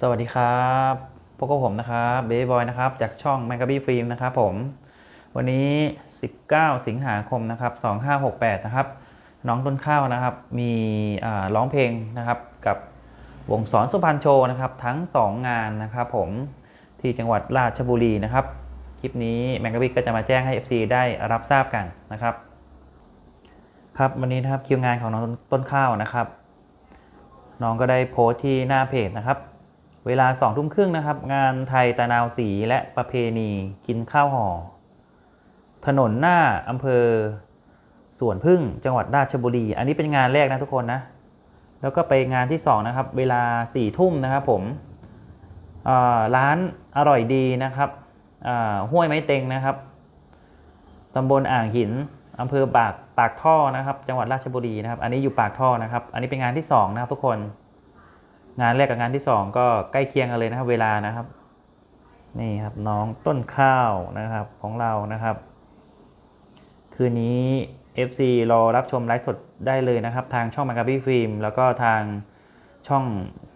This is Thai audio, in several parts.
สวัสดีครับพวกบผมนะครับเบย์บอยนะครับ จากช่อง m a g a b y Film นะครับผม วันนี้ 19 สิงหาคมนะครับ 2568 นะครับ น้องต้นข้าวนะครับ มีร้องเพลงนะครับ กับวงสอนสุพรรณโชว์นะครับ ทั้ง 2 งานนะครับผมที่จังหวัดราชบุรีนะครับ คลิปนี้ m a g a b y ก็จะมาแจ้งให้ FC ได้รับทราบกันนะครับ ครับวันนี้นะครับคิวงานของน้องต้นข้าวนะครับ น้องก็ได้โพสต์ที่หน้าเพจนะครับ เวลาสองทุ่มครึ่งนะครับ งานไทยตะนาวสีและประเพณีกินข้าวห่อ ถนนหน้าอำเภอสวนพึ่งจังหวัดราชบุรี อันนี้เป็นงานแรกนะทุกคนนะ แล้วก็ไปงานที่สองนะครับ เวลาสี่ทุ่มนะครับผมร้านอร่อยดีนะครับห้วยไม้เต็งนะครับตำบลอ่างหินอำเภอปากปากท่อนะครับ จังหวัดราชบุรีนะครับ อันนี้อยู่ปากท่อนะครับ อันนี้เป็นงานที่สองนะครับทุกคน งานแรกกับงานที่ 2 ก็ใกล้เคียงกันเลยนะครับ เวลานะครับ นี่ครับน้องต้นข้าวนะครับของเรานะครับ คืนนี้ FC รอรับชมไลฟ์สดได้เลยนะครับ ทางช่อง m a g a b y Film แล้วก็ทางช่อง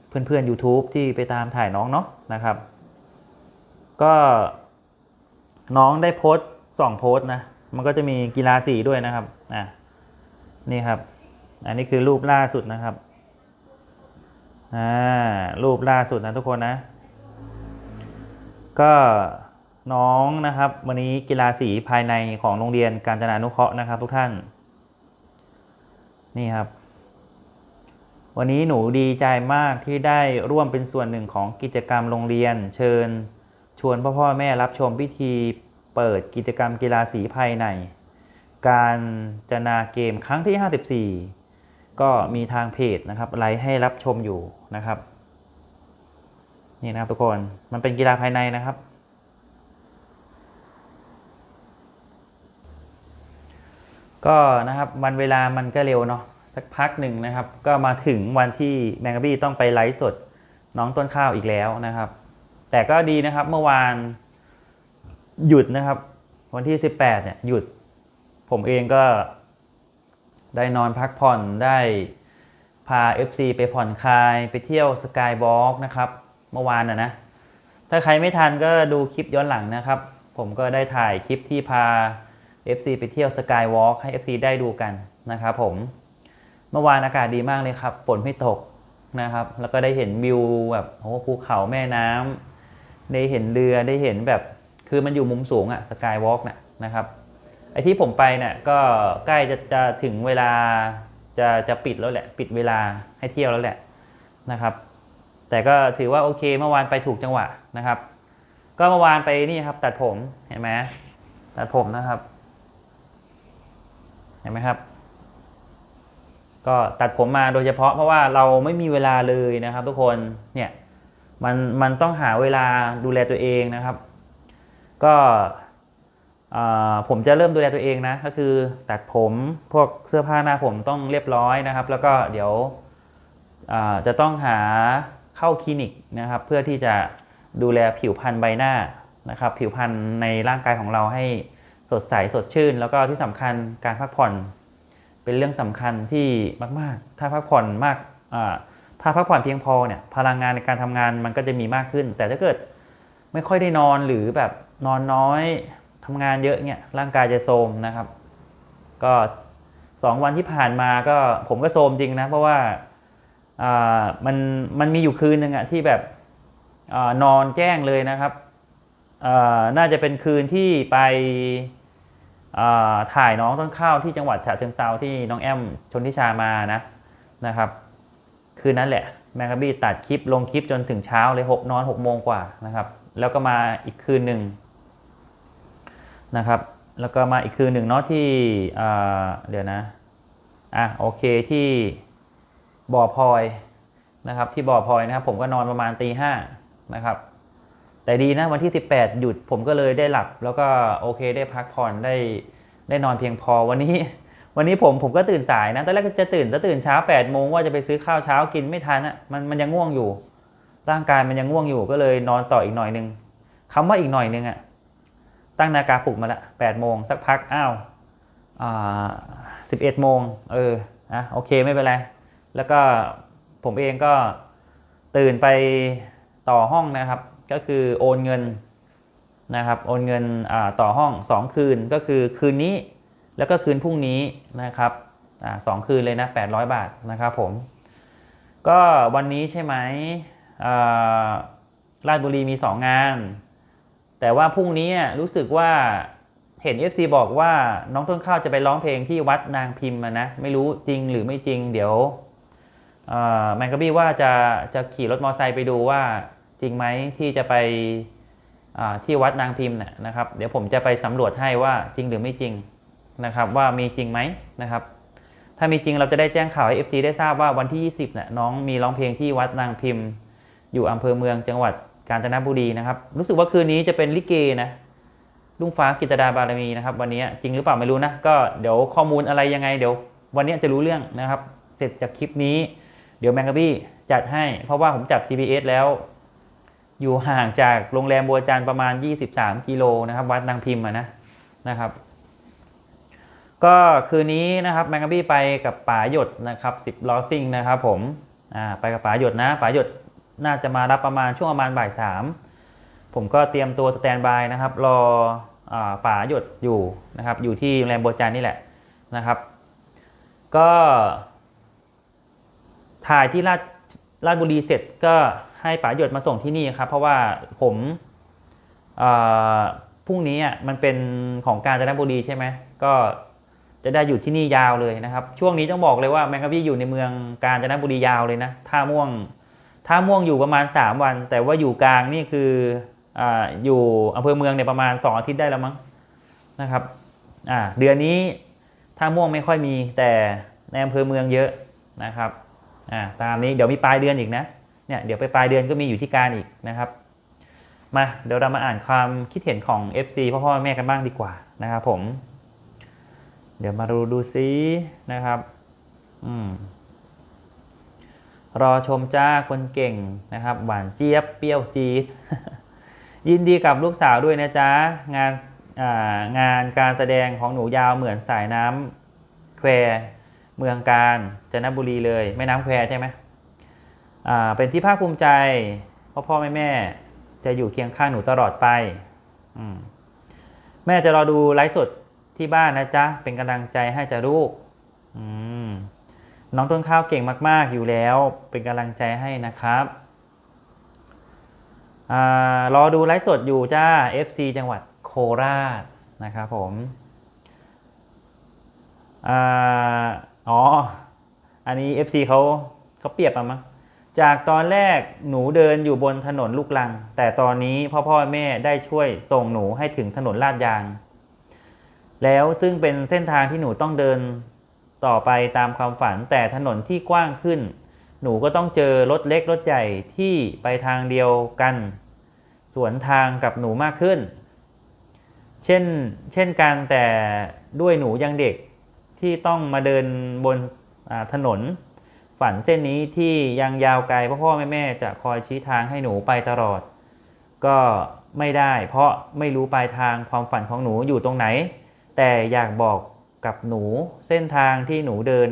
เพื่อนๆ YouTube ที่ไปตามถ่ายน้องเนาะนะครับ ก็น้องได้โพสต์สองโพสต์นะ มันก็จะมีกีฬาสีด้วยนะครับ อะ นี่ครับ อันนี้คือรูปล่าสุดนะครับ อ่ารูปล่าสุดนะทุกคนนะ ก็น้องนะครับวันนี้กีฬาสีภายในของโรงเรียนการจนานุเคราะห์นะครับ ทุกท่าน นี่ครับ วันนี้หนูดีใจมากที่ได้ร่วมเป็นส่วนหนึ่งของกิจกรรมโรงเรียน เชิญ ชวนพ่อพ่อแม่รับชมพิธีเปิดกิจกรรมกีฬาสีภายใน การจนาเกมครั้งที่ 54 ก็มีทางเพจนะครับไลฟ์ให้รับชมอยู่นะครับนี่นะครับทุกคนมันเป็นกีฬาภายในนะครับ ก็นะครับวันเวลามันก็เร็วเนาะสักพักหนึ่งนะครับ ก็มาถึงวันที่แมงกะบี้ต้องไปไลฟ์สดน้องต้นข้าวอีกแล้วนะครับ แต่ก็ดีนะครับเมื่อวานหยุดนะครับ วันที่ 18เนี่ยหยุด ผมเองก็ ได้นอนพักผ่อนได้พา FC ไปผ่อนคลายไปเที่ยวสกายวอล์กนะครับเมื่อวานนะนะ ถ้าใครไม่ทันก็ดูคลิปย้อนหลังนะครับ ผมก็ได้ถ่ายคลิปที่พา FC ไปเที่ยวสกายวอล์กให้ FC ได้ดูกันนะครับผมเมื่อวานอากาศดีมากเลยครับฝนไม่ตกนะครับ แล้วก็ได้เห็นวิวแบบโอ้ภูเขาแม่น้ำได้เห็นเรือได้เห็นแบบคือมันอยู่มุมสูงอะสกายวอล์กน่ะนะครับ ไอ้ที่ผมไปเนี่ยก็ใกล้จะจะถึงเวลาจะจะปิดแล้วแหละ ปิดเวลาให้เที่ยวแล้วแหละนะครับ แต่ก็ถือว่าโอเคเมื่อวานไปถูกจังหวะนะครับ ก็เมื่อวานไปนี่ครับ ตัดผมเห็นไหมตัดผมนะครับ เห็นไหมครับ ก็ตัดผมมาโดยเฉพาะเพราะว่าเราไม่มีเวลาเลยนะครับ ทุกคนเนี่ยมันมันต้องหาเวลาดูแลตัวเองนะครับ ก็ ผมจะเริ่มดูแลตัวเองนะ ก็คือตัดผมพวกเสื้อผ้าหน้าผมต้องเรียบร้อยนะครับ แล้วก็เดี๋ยวจะต้องหาเข้าคลินิกนะครับ เพื่อที่จะดูแลผิวพรรณใบหน้านะครับ ผิวพรรณในร่างกายของเราให้สดใสสดชื่น แล้วก็ที่สำคัญการพักผ่อน เป็นเรื่องสำคัญที่มาก ๆ ถ้าพักผ่อนมากถ้าพักผ่อนเพียงพอเนี่ยพลังงานในการทำงานมันก็จะมีมากขึ้น แต่ถ้าเกิดไม่ค่อยได้นอนหรือแบบนอนน้อย ทำงานเยอะเนี่ยร่างกายจะโทรมนะครับ ก็สองวันที่ผ่านมาก็ผมก็โทรมจริงนะ เพราะว่ามันมันมีอยู่คืนหนึ่งอะที่แบบอนอนแจ้งเลยนะครับน่าจะเป็นคืนที่ไปถ่ายน้องต้นข้าวที่จังหวัดฉะเชิงเซาที่น้องแอมชนทิชามานะนะครับ คืนนั้นแหละแมคคาบี้ตัดคลิปลงคลิปจนถึงเช้าเลยหกนอนหกโมงกว่านะครับ แล้วก็มาอีกคืนหนึ่ง นะครับ แล้วก็มาอีกคืนหนึ่งเนาะที่เดี๋ยวนะอะโอเคที่บ่อพลอยนะครับที่บ่อพลอยนะครับ ผมก็นอนประมาณตีห้านะครับ แต่ดีนะวันที่ 18 หยุดผมก็เลยได้หลับ แล้วก็โอเคได้พักผ่อนได้ได้นอนเพียงพอวันนี้ วันนี้ผมผมก็ตื่นสายนะตอนแรกก็จะตื่นจะตื่นเช้า8โมงว่าจะไปซื้อข้าวเช้ากินไม่ทันอะมันมันยังง่วงอยู่ ร่างกายมันยังง่วงอยู่ก็เลยนอนต่ออีกหน่อยนึงคำว่าอีกหน่อยนึงอะ ตั้งนาฬิกาปลุกมาละแปดโมงสักพักอ้าวสิบเอ็ดโมงเอออะโอเคไม่เป็นไร แล้วก็ผมเองก็ตื่นไปต่อห้องนะครับ ก็คือโอนเงินนะครับโอนเงินต่อห้อง 2 คืนก็คือคืนนี้แล้วก็คืนพรุ่งนี้นะครับอสองคืนเลยนะ 800 บาทนะครับผม ก็วันนี้ใช่ไหมราชบุรีมี 2 งาน แต่ว่าพรุ่งนี้อะรู้สึกว่าเห็น FC บอกว่าน้องต้นข้าวจะไปร้องเพลงที่วัดนางพิมพ์อะนะ ไม่รู้จริงหรือไม่จริง เดี๋ยวแมนกบี้ว่าจะจะขี่รถมอเตอร์ไซค์ไปดูว่าจริงไหมที่จะไปที่วัดนางพิมพ์นะนะครับ เดี๋ยวผมจะไปสำรวจให้ว่าจริงหรือไม่จริงนะครับ ว่ามีจริงไหมนะครับ ถ้ามีจริงเราจะได้แจ้งข่าวให้ FC ได้ทราบว่าวันที่ 20น่ะน้องมีร้องเพลงที่วัดนางพิมพ์ อยู่อำเภอเมืองจังหวัด กาญจนบุรีนะครับ รู้สึกว่าคืนนี้จะเป็นลิเกนะลุงฟ้ากิตดาบารมีนะครับ วันนี้จริงหรือเปล่าไม่รู้นะก็เดี๋ยวข้อมูลอะไรยังไงเดี๋ยว วันนี้จะรู้เรื่องนะครับ เสร็จจากคลิปนี้ เดี๋ยวแมงกะบี้จัดให้ เพราะว่าผมจับ GPS แล้ว อยู่ห่างจากโรงแรมบัวจันทร์ประมาณ 23 กิโลนะครับ วัดนางพิมพ์นะนะครับ ก็คืนนี้นะครับแมงกะบี้ไปกับป๋าหยดนะครับสิบล้อซิ่งนะครับ ผมอ่าไปกับป๋าหยดนะป๋าหยด น่าจะมารับประมาณช่วงประมาณบ่ายสามผมก็เตรียมตัวสแตนบายนะครับ รออป๋าหยดอยู่นะครับ อยู่ที่โรงแรมโบจันนี่แหละนะครับ ก็ ถ่ายที่ราชราชบุรีเสร็จก็ให้ป๋าหยดมาส่งที่นี่ครับ เพราะว่าผมพรุ่งนี้อะมันเป็นของกาญจนบุรีใช่ไหมก็จะได้อยู่ที่นี่ยาวเลยนะครับ ช่วงนี้ต้องบอกเลยว่าแมงกะพี่อยู่ในเมืองกาญจนบุรียาวเลยนะท่าม่วง ท่าม่วงอยู่ประมาณ 3 วัน แต่ว่าอยู่กลางนี่คือออยู่อำเภอเมืองเนี่ยประมาณ 2 อาทิตย์ได้แล้วมั้งนะครับเดือนนี้ท่าม่วงไม่ค่อยมีแต่ในอำเภอเมืองเยอะนะครับตามนี้เดี๋ยวมีปลายเดือนอีกนะเนี่ยเดี๋ยวไปปลายเดือนก็มีอยู่ที่การอีกนะครับมาเดี๋ยวเรามาอ่านความคิดเห็นของ FC พ่อพ่อแม่กันบ้างดีกว่านะครับผม เดี๋ยวมาดูดูซินะครับ อืม รอชมจ้าคนเก่งนะครับ หวานเจี๊ยบเปรี้ยวจี๊ดยินดีกับลูกสาวด้วยนะจ๊ะงานางานการแสดงของหนูยาวเหมือนสายน้ำแควเมืองการจันบุรีเลยแม่น้ำแควใช่ไหมเป็นที่ภาคภูมิใจพ่อพ่อแม่แม่จะอยู่เคียงข้างหนูตลอดไปมแม่จะรอดูไลฟ์สดที่บ้านนะจ๊ะ เป็นกำลังใจให้จ้ะลูก อืม น้องต้นข้าวเก่งมาก ๆ อยู่แล้ว เป็นกำลังใจให้นะครับอรอดูไลฟ์สดอยู่จ้า FC จังหวัดโคราชนะครับผมอาอ๋อ อันนี้ FC เขาเขาเปรียบมามั้งจากตอนแรกหนูเดินอยู่บนถนนลูกลัง แต่ตอนนี้พ่อพ่อแม่ได้ช่วยส่งหนูให้ถึงถนนลาดยาง แล้วซึ่งเป็นเส้นทางที่หนูต้องเดิน ต่อไปตามความฝันแต่ถนนที่กว้างขึ้น หนูก็ต้องเจอรถเล็กรถใหญ่ที่ไปทางเดียวกัน สวนทางกับหนูมากขึ้น เช่นเช่นกันแต่ด้วยหนูยังเด็กที่ต้องมาเดินบนถนน ฝันเส้นนี้ที่ยังยาวไกลพ่อพ่อแม่แม่จะคอยชี้ทางให้หนูไปตลอด ก็ไม่ได้ เพราะไม่รู้ปลายทางความฝันของหนูอยู่ตรงไหน แต่อยากบอก กับหนูเส้นทางที่หนูเดิน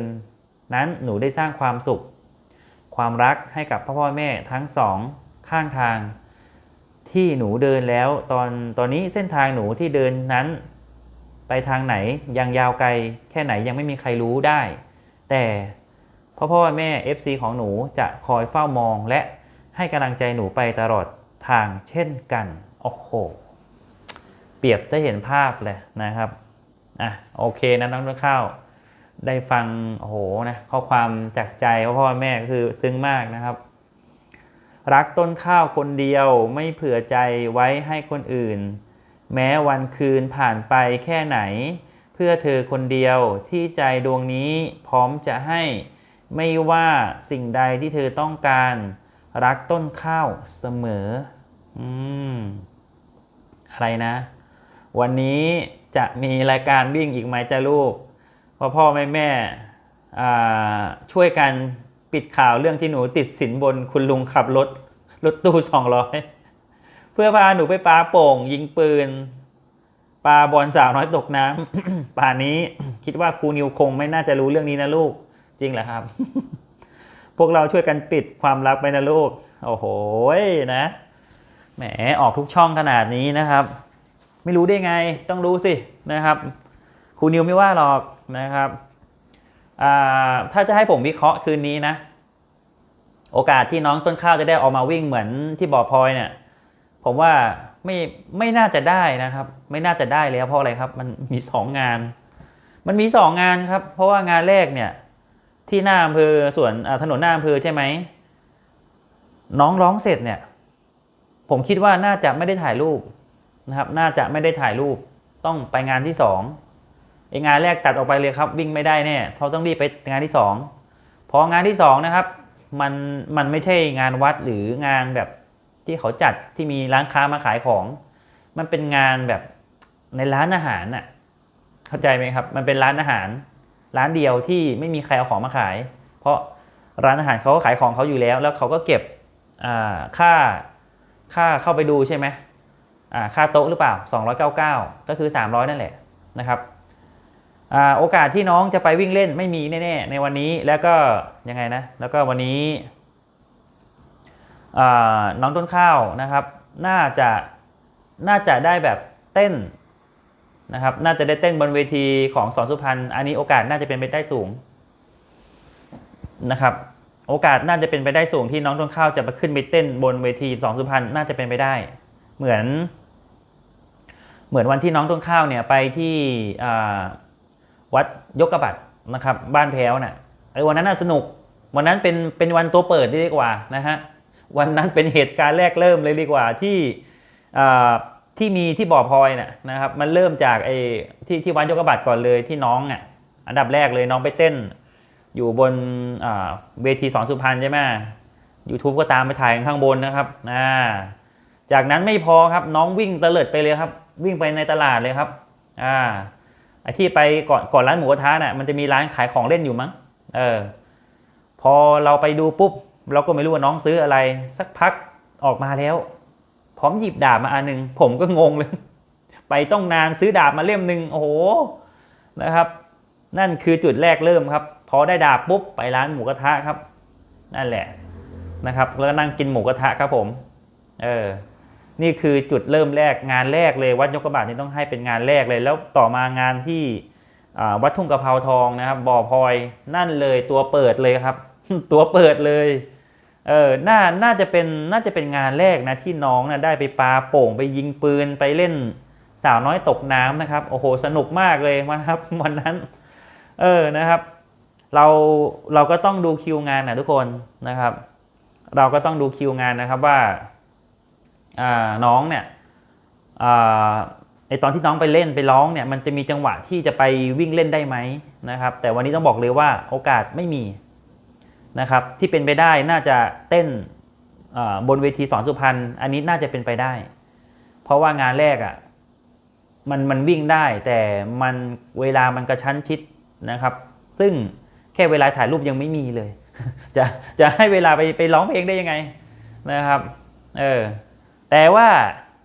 นั้นหนูได้สร้างความสุข ความรักให้กับพ่อพ่อแม่ทั้งสองข้างทาง ที่หนูเดินแล้วตอนตอนนี้เส้นทางหนูที่เดินนั้น ไปทางไหนยังยาวไกล แค่ไหนยังไม่มีใครรู้ได้ แต่พ่อพ่อแม่ FC ของหนูจะคอยเฝ้ามองและให้กำลังใจหนูไปตลอดทางเช่นกันโอ้โหเปรียบได้เห็นภาพเลยนะครับ อะโอเคนะน้องต้นข้าวได้ฟังโอ้โหนะข้อความจากใจพ่อพ่อแม่ก็คือซึ้งมากนะครับ รักต้นข้าวคนเดียวไม่เผื่อใจไว้ให้คนอื่น แม้วันคืนผ่านไปแค่ไหน เพื่อเธอคนเดียวที่ใจดวงนี้พร้อมจะให้ไม่ว่าสิ่งใดที่เธอต้องการ รักต้นข้าวเสมอ อืม อะไรนะ วันนี้ จะมีรายการวิ่งอีกไหมจ้าลูกพ่อพ่อแม่แม่ช่วยกันปิดข่าวเรื่องที่หนูติดสินบนคุณลุงขับรถรถตู้สองร้อยเพื่อพาหนูไปปาโป่ง ยิงปืนปาบอลสาวน้อยตกน้ำป่านี้คิดว่าครูนิวคงไม่น่าจะรู้เรื่องนี้นะลูกจริงเหรอครับ พวกเราช่วยกันปิดความลับไปนะลูก โอ้โหนะแหมออกทุกช่องขนาดนี้นะครับ ไม่รู้ได้ไง ต้องรู้สินะครับครูนิวไม่ว่าหรอกนะครับถ้าจะให้ผมวิเคราะห์คืนนี้นะ โอกาสที่น้องต้นข้าวจะได้ออกมาวิ่งเหมือนที่บ่อพลอยเนี่ย ผมว่าไม่ไม่น่าจะได้นะครับ ไม่น่าจะได้แล้วเพราะอะไรครับ มันมีสองงาน มันมีสองงานครับ เพราะว่างานแรกเนี่ย ที่หน้าอำเภอส่วนถนนหน้าอำเภอใช่ไหมน้องร้องเสร็จเนี่ย ผมคิดว่าน่าจะไม่ได้ถ่ายรูป นะครับน่าจะไม่ได้ถ่ายรูปต้องไปงานที่สองไองานแรกตัดออกไปเลยครับ วิ่งไม่ได้แน่เขาต้องรีบไปงานที่สองพองานที่สองนะครับมันมันไม่ใช่งานวัดหรืองานแบบที่เขาจัดที่มีร้านค้ามาขายของ มันเป็นงานแบบในร้านอาหารน่ะเข้าใจไหมครับ มันเป็นร้านอาหาร ร้านเดียวที่ไม่มีใครเอาของมาขาย เพราะร้านอาหารเขาก็ขายของเขาอยู่แล้ว แล้วเขาก็เก็บค่าค่าเข้าไปดูใช่ไหม ค่าโต๊ะหรือเปล่า 299 ก็คือ 300 นั่นแหละนะครับอ่าโอกาสที่น้องจะไปวิ่งเล่นไม่มีแน่ๆในวันนี้แล้วก็ยังไงนะแล้วก็วันนี้อ่าน้องต้นข้าวนะครับ น่าจะน่าจะได้แบบเต้นนะครับ น่าจะได้เต้นบนเวทีของสอนสุพรรณอันนี้โอกาสน่าจะเป็นไปได้สูงนะครับ โอกาสน่าจะเป็นไปได้สูงที่น้องต้นข้าวจะไปขึ้นไปเต้นบนเวทีสอนสุพรรณน่าจะเป็นไปได้ เหมือน เหมือนวันที่น้องต้นข้าวเนี่ยไปที่วัดยกกระบัดนะครับ บ้านแพ้วน่ะไอ้วันนั้นน่าสนุก วันนั้นเป็นเป็นวันตัวเปิดดีกว่านะฮะวันนั้นเป็นเหตุการณ์แรกเริ่มเลยดีกว่าที่ที่มีที่บ่อพลอยน่ะนะครับ มันเริ่มจากไอ้ที่ที่วัดยกกระบาดก่อนเลยที่น้องอะอันดับแรกเลยน้องไปเต้น อยู่บนเวทีสอนสุพรรณใช่ไหมยูทูบก็ตามไปถ่ายข้างบนนะครับอ่าจากนั้นไม่พอครับน้องวิ่งเตลิดไปเลยครับ วิ่งไปในตลาดเลยครับอ่าไอที่ไปก่อนก่อนร้านหมูกระทะน่ะมันจะมีร้านขายของเล่นอยู่มั้งเออพอเราไปดูปุ๊บ เราก็ไม่รู้ว่าน้องซื้ออะไร สักพักออกมาแล้ว พร้อมหยิบดาบมาอันหนึ่งผมก็งงเลย ไปต้องนานซื้อดาบมาเล่มหนึ่งโอ้โหนะครับ นั่นคือจุดแรกเริ่มครับ พอได้ดาบปุ๊บไปร้านหมูกระทะครับ นั่นแหละนะครับ แล้วก็นั่งกินหมูกระทะครับผม เออ นี่คือจุดเริ่มแรกงานแรกเลยวัดยกกระบาดนี่ต้องให้เป็นงานแรกเลย แล้วต่อมางานที่วัดทุ่งกระเพราทองนะครับบ่อพลอยนั่นเลยตัวเปิดเลยครับ ตัวเปิดเลยเออน่าน่าจะเป็นน่าจะเป็นงานแรกนะที่น้องนะได้ไปปาโป่งไปยิงปืนไปเล่นสาวน้อยตกน้ำนะครับโอ้โหสนุกมากเลยนะครับวันนั้น เออนะครับ เราเราก็ต้องดูคิวงานนะทุกคนนะครับ เราก็ต้องดูคิวงานนะครับว่า น้องเนี่ยอ่าไอตอนที่น้องไปเล่นไปร้องเนี่ยมันจะมีจังหวะที่จะไปวิ่งเล่นได้ไหมนะครับ แต่วันนี้ต้องบอกเลยว่าโอกาสไม่มีนะครับ ที่เป็นไปได้น่าจะเต้นบนเวทีสอนสุพรรณอันนี้น่าจะเป็นไปได้ เพราะว่างานแรกอะ่ะมันมันวิ่งได้แต่มันเวลามันกระชั้นชิดนะครับ ซึ่งแค่เวลาถ่ายรูปยังไม่มีเลย จะจะให้เวลาไปไปร้องเพลงได้ยังไงนะครับ เออ แต่ว่า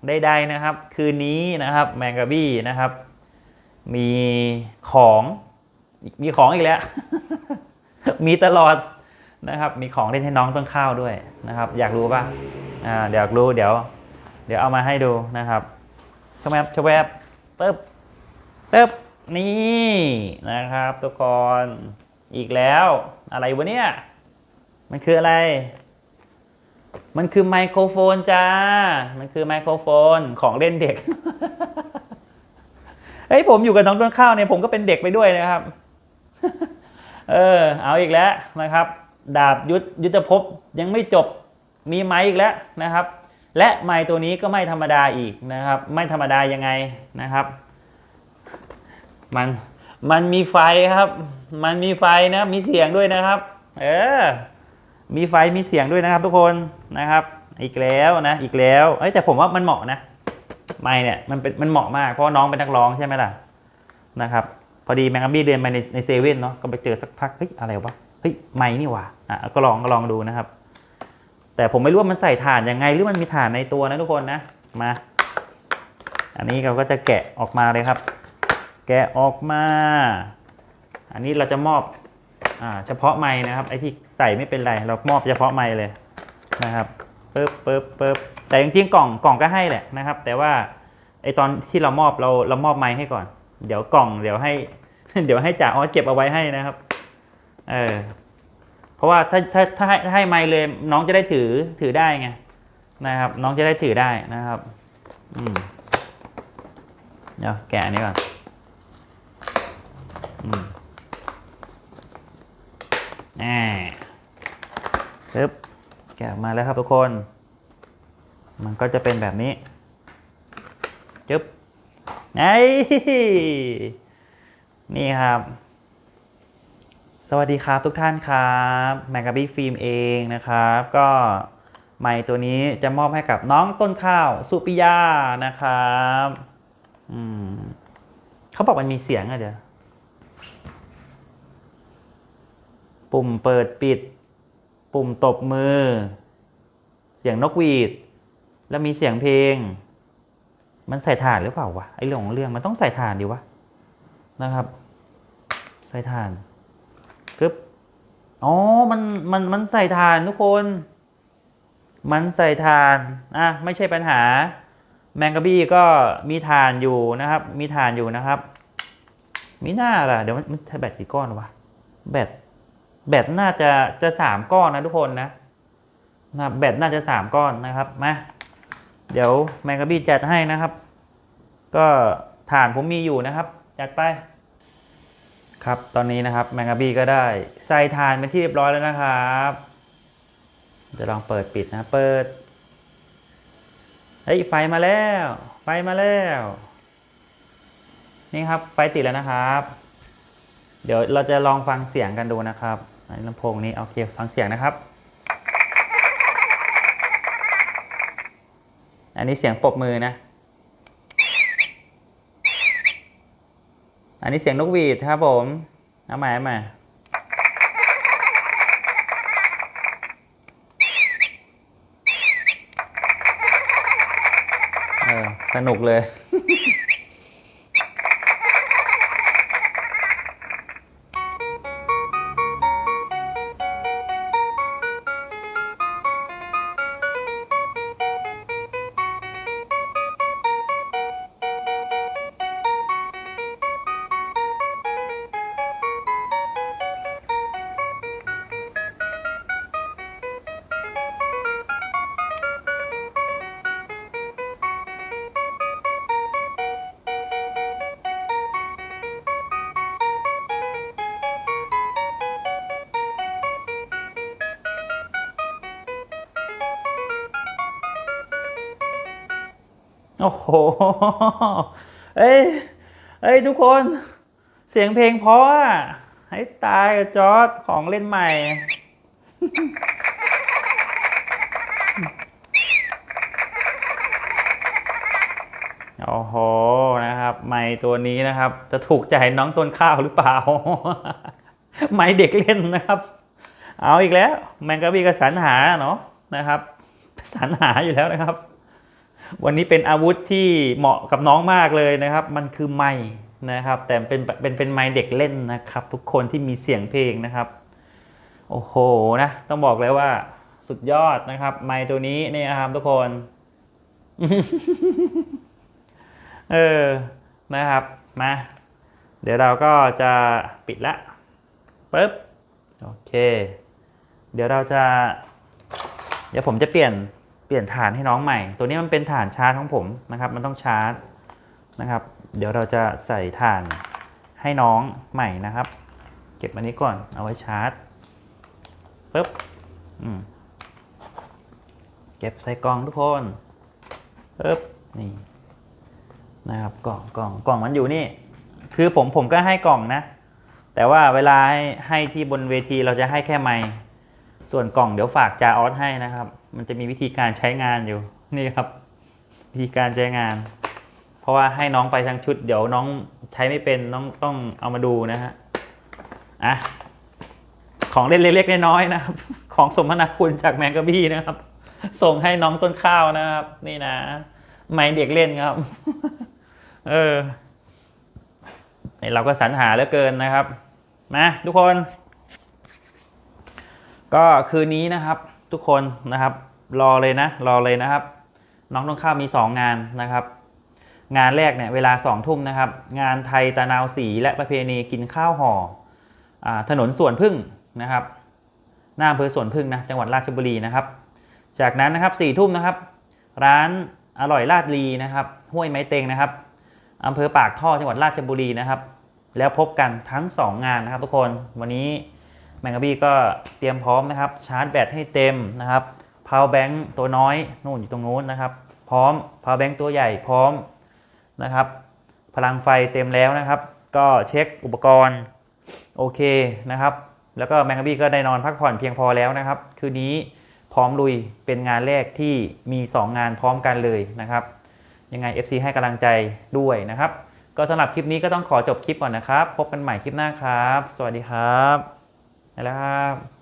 ใดๆนะครับ คืนนี้นะครับแมงกะบี้นะครับ มีของมีของอีกแล้ว มีตลอดนะครับ มีของเล่นให้น้องต้นข้าวด้วยนะครับ อยากรู้ป่ะอ่าเดี๋ยวรู้เดี๋ยว เดี๋ยวเอามาให้ดูนะครับชแวบชแวบปึ๊บปึ๊บนี่นะครับ ทุกคนอีกแล้ว อะไรวะเนี่ย มันคืออะไร มันคือไมโครโฟนจ้า มันคือไมโครโฟนของเล่นเด็ก เฮ้ยผมอยู่กับน้องต้นข้าวเนี่ยผมก็เป็นเด็กไปด้วยนะครับ เออ เอาอีกแล้วนะครับ ดาบยุทธยุทธภพยังไม่จบ มีไม้อีกแล้วนะครับ และไม้ตัวนี้ก็ไม่ธรรมดาอีกนะครับ ไม่ธรรมดายังไงนะครับ มัน มันมีไฟครับ มันมีไฟนะ มีเสียงด้วยนะครับ เออ มีไฟมีเสียงด้วยนะครับทุกคนนะครับอีกแล้วนะอีกแล้วเอ้แต่ผมว่ามันเหมาะนะไม้เนี่ยมันเป็นมันเหมาะมากเพราะน้องเป็นนักร้องใช่ไหมล่ะนะครับพอดีแมงกะบี้เดินไปในในเซเว่นเนาะก็ไปเจอสักพักเฮ้ยอะไรวะเฮ้ยไม้นี่ว่าอะก็ลองก็ลองดูนะครับ แต่ผมไม่รู้ว่ามันใส่ถ่านยังไงหรือมันมีถ่านในตัวนะทุกคนนะมา อันนี้เราก็จะแกะออกมาเลยครับ แกะออกมา อันนี้เราจะมอบอ่าเฉพาะไม้นะครับไอที่ ส่ไม่เป็นไรเรามอบเฉพาะไม้เลยนะครับปึ๊บปึ๊บปึ๊บแต่จริงๆกล่องกล่องก็ให้แหละนะครับ แต่ว่าไอตอนที่เรามอบเราเรามอบไม้ให้ก่อน เดี๋ยวกล่องเดี๋ยวให้ เดี๋ยวให้จ่าออสเก็บเอาไว้ให้นะครับเออเพราะว่าถ้าถ้าถ้าให้ให้ไม้เลย น้องจะได้ถือถือได้ไงนะครับ น้องจะได้ถือได้นะครับ อืมเดี๋ยวแกะนี้ก่อนอืมแหม ปึ๊บแกะออกมาแล้วครับทุกคน มันก็จะเป็นแบบนี้จึ๊บไอ้นี่ครับ สวัสดีครับทุกท่านครับแมกกาบี้ฟิล์มเองนะครับ ก็ไมค์ตัวนี้จะมอบให้กับน้องต้นข้าวสุปิยานะครับอืมเขาบอกมันมีเสียงอะเดี๋ยวปุ่มเปิดปิด ปุ่มตบมือ เสียงนกหวีด แล้วมีเสียงเพลง มันใส่ถ่านหรือเปล่าวะไอ้เรื่องของเรื่องมันต้องใส่ถ่านดีวะนะครับ ใส่ถ่านกึบอ๋อมันมันมันใส่ถ่านทุกคน มันใส่ถ่านอะไม่ใช่ปัญหา แมงกะบี้ก็มีถ่านอยู่นะครับ มีถ่านอยู่นะครับ มีหน้าล่ะ เดี๋ยวมันมันแบตกี่ก้อนวะแบต แบตน่าจะจะสามก้อนนะทุกคนนะนะแบตน่าจะสามก้อนนะครับมาเดี๋ยวแมงกะบี้จัดให้นะครับ ก็ถ่านผมมีอยู่นะครับ จัดไป ครับตอนนี้นะครับแมงกะบี้ก็ได้ใส่ถ่านเป็นที่เรียบร้อยแล้วนะครับเดี๋ยวลองเปิดปิดนะเปิดเฮ้ยไฟมาแล้ว ไฟมาแล้ว นี่ครับไฟติดแล้วนะครับ เดี๋ยวเราจะลองฟังเสียงกันดูนะครับ ในลำโพงนี้โอเคฟังเสียงนะครับ อันนี้เสียงปรบมือนะ อันนี้เสียงนกหวีดครับผมเอาใหม่เอาใหม่เออสนุกเลย โอ้โห เอ้ย เอ้ยทุกคน เสียงเพลงเพราะอะให้ตายจอร์ดของเล่นใหม่ โอ้โห นะครับ ไม้ตัวนี้นะครับ จะถูกใจน้องต้นข้าวหรือเปล่า ไม้เด็กเล่นนะครับ เอาอีกแล้ว แมงกะบี้ก็สรรหาเนาะนะครับ สรรหาอยู่แล้วนะครับ วันนี้เป็นอาวุธที่เหมาะกับน้องมากเลยนะครับ มันคือไม้นะครับ แต่เป็นเป็นเป็นไม้เด็กเล่นนะครับ ทุกคนที่มีเสียงเพลงนะครับ โอ้โหนะ ต้องบอกเลยว่าสุดยอดนะครับ ไม้ตัวนี้นี่นะครับทุกคน เออนะครับมาเดี๋ยวเราก็จะปิดละปึ๊บโอเค เดี๋ยวเราจะ เดี๋ยวผมจะเปลี่ยน ปลี่ยนฐานให้น้องใหม่ ตัวนี้มันเป็นฐานชาร์จของผมนะครับ มันต้องชาร์จนะครับ เดี๋ยวเราจะใส่ฐานให้น้องใหม่นะครับ เก็บอันนี้ก่อนเอาไว้ชาร์จปึ๊บเก็บใส่กล่องทุกคนปึ๊บนี่นะครับกล่องกล่องกล่องมันอยู่นี่ คือผมผมก็ให้กล่องนะ แต่ว่าเวลาให้ให้ที่บนเวทีเราจะให้แค่ไมค์ส่วนกล่องเดี๋ยวฝากจาออสให้นะครับ มันจะมีวิธีการใช้งานอยู่ นี่ครับ วิธีการใช้งาน เพราะว่าให้น้องไปทั้งชุด เดี๋ยวน้องใช้ไม่เป็นน้องต้องเอามาดูนะฮะอะของเล่นเล็กๆน้อยๆนะครับ ของสมนาคุณจากแมงกะบี้นะครับ ส่งให้น้องต้นข้าวนะครับ นี่นะ ไม่เด็กเล่นครับ เออเราก็สรรหาเหลือเกินนะครับ มาทุกคน ก็คืนนี้นะครับ ทุกคนนะครับ รอเลยนะ รอเลยนะครับ น้องต้นข้าวมี 2 งานนะครับ งานแรกเนี่ยเวลา2ทุ่มนะครับ งานไทยตะนาวสีและประเพณีกินข้าวห่ออถนนสวนพึ่งนะครับหน้าอำเภอสวนพึ่งนะจังหวัดราชบุรีนะครับ จากนั้นนะครับ4ทุ่มนะครับ ร้านอร่อยลาดลีนะครับ ห้วยไม้เตงนะครับอำเภอปากท่อจังหวัดราชบุรีนะครับ แล้วพบกันทั้ง 2 งานนะครับทุกคนวันนี้ แมงกะบี้ก็เตรียมพร้อมนะครับ ชาร์จแบตให้เต็มนะครับพาวแบงค์ตัวน้อยนู่นอยู่ตรงนู้นนะครับ พร้อมพาวแบงค์ตัวใหญ่พร้อมนะครับ พลังไฟเต็มแล้วนะครับ ก็เช็คอุปกรณ์โอเคนะครับ แล้วก็แมงกะบี้ก็ได้นอนพักผ่อนเพียงพอแล้วนะครับ คืนนี้พร้อมลุยเป็นงานแรกที่มี 2 งานพร้อมกันเลยนะครับ ยังไง FC ให้กำลังใจด้วยนะครับ ก็สำหรับคลิปนี้ก็ต้องขอจบคลิปก่อนนะครับ พบกันใหม่คลิปหน้าครับ สวัสดีครับ นะครับ